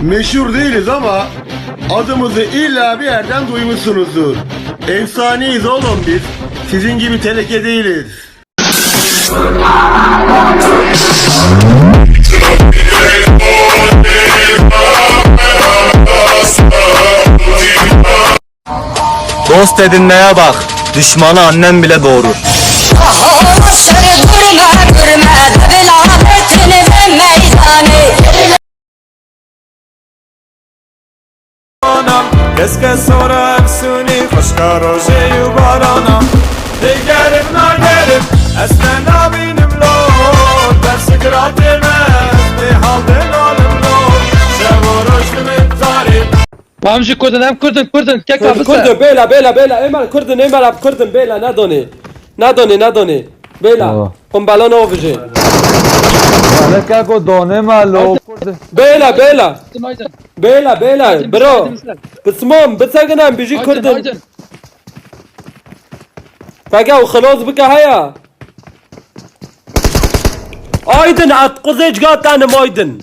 Meşhur değiliz ama adımızı illa bir yerden duymuşsunuzdur. Efsaneyiz oğlum biz. Sizin gibi teneke değiliz. Dost edinmeye bak. Düşmanı annem bile doğurur. Sarı durma durma Keske sora efsuni Hoşka roje yubarana Dey gerib na gerib Esne nabinim lor Dersi gratime Dey halde nalim lor Şevo rojdimin tarih Pamji kurdun hem kurdun kurdun. Kek abısa Kurdun. Bela bela bela emel kurdun emel ab kurdun. Bela nadoni Nadoni nadoni Bela on balon ovucu. ovje Neka ko done malo. bela bela Aydın. bela bela bro بسمام بتسجنم بيجي Aydın كردن Aydın. فجأة وخلاص بك هيا Aydın at kuzey gatanım Aydın.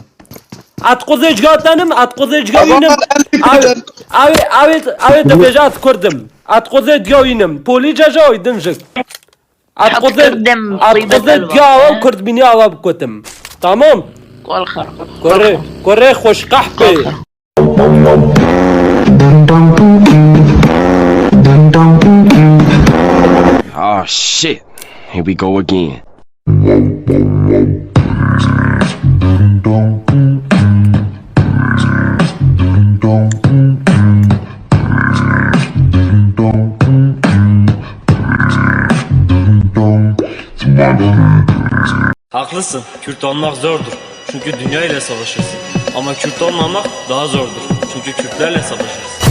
At kuzey gatanım at kuzey gatanım. Abi abi abi abi de bejat kurdum. At kuzey gatanım. Police ja Aydın jik. أتقذن أتقذن يا كرد بني على تمام كل خوش قحبي Oh shit. Here we go again. Haklısın. Kürt olmak zordur. Çünkü dünya ile savaşırsın. Ama Kürt olmamak daha zordur. Çünkü Kürtlerle savaşırsın.